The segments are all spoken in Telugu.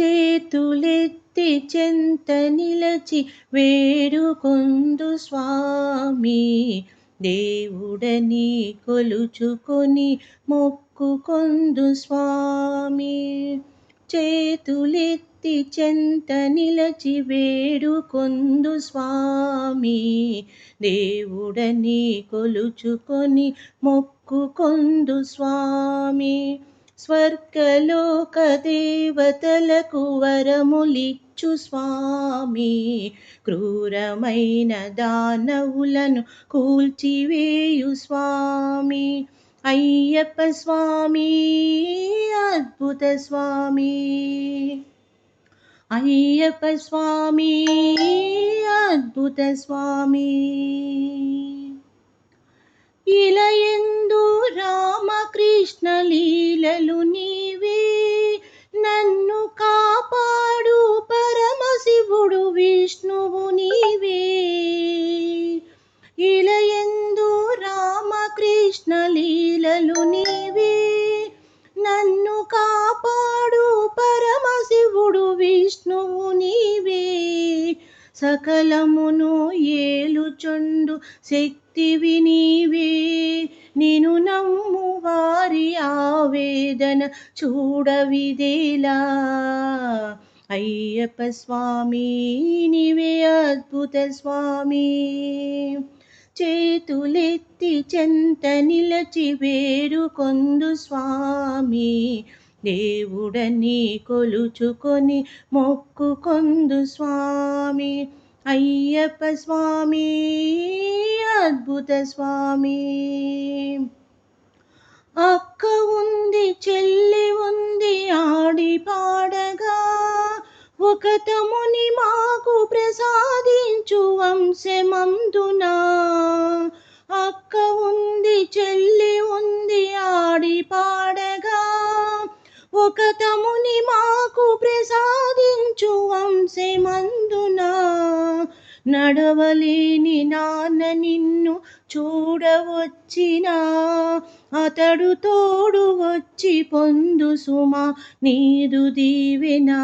చేతులెత్తి చెంత నిలచి వేడుకొందు స్వామి. దేవుడని కొలుచుకొని మొక్కుకొందు స్వామి. చేతులెత్తి చెంత నిలచి వేడుకొందు స్వామి. దేవుడని కొలుచుకొని మొక్కుకొందు స్వామి. స్వర్గలోక దేవతలకు వరములిచ్చు స్వామి. క్రూరమైన దానవులను కూల్చివేయు స్వామి. అయ్యప్ప స్వామి అద్భుత స్వామి. అయ్యప్ప స్వామి అద్భుత స్వామి. ఇలయందు రామకృష్ణ కృపలు నీవే. నన్ను కాపాడు పరమశివుడు విష్ణువు నీవే. ఇలయందు రామకృష్ణ లీలలు నీవే. నన్ను కాపాడు పరమశివుడు విష్ణువు నీవే. సకలమును ఏలుచుండు శక్తివి నీవే. నేను నమ్ము వేదన చూడవిదేలా అయ్యప్ప స్వామి నీవే అద్భుత స్వామి చేతులెత్తి చెంత నిలచి వేడుకొందు స్వామి దేవుడని కొలుచుకొని మొక్కుకొందు స్వామి అయ్యప్ప స్వామి అద్భుత స్వామి ఒక తముని మాకు ప్రసాదించు వంశమందున. అక్క ఉంది చెల్లి ఉంది ఆడి పాడగా. ఒక తముని మాకు ప్రసాదించు వంశమందునా. నడవలేని నాన్న నిన్ను చూడవచ్చినా అతడు తోడు వచ్చి పొందు సుమా నీదు దీవెనా.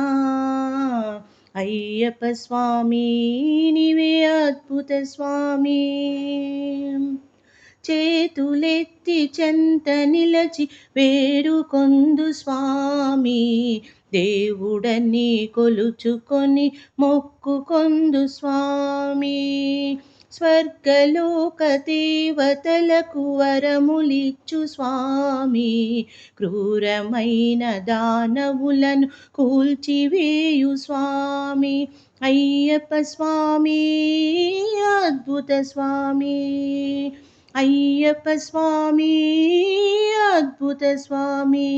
అయ్యప్ప స్వామి నీవే అద్భుత స్వామి. చేతులెత్తి చెంత నిలచి వేడుకొందు స్వామి. దేవుడని కొలుచుకొని మొక్కుకొందు స్వామి. స్వర్గలోక దేవతలకు వరములిచ్చు స్వామి. క్రూరమైన దానవులను కూల్చివేయు స్వామి. అయ్యప్ప స్వామి అద్భుత స్వామి. అయ్యప్ప స్వామి అద్భుత స్వామి.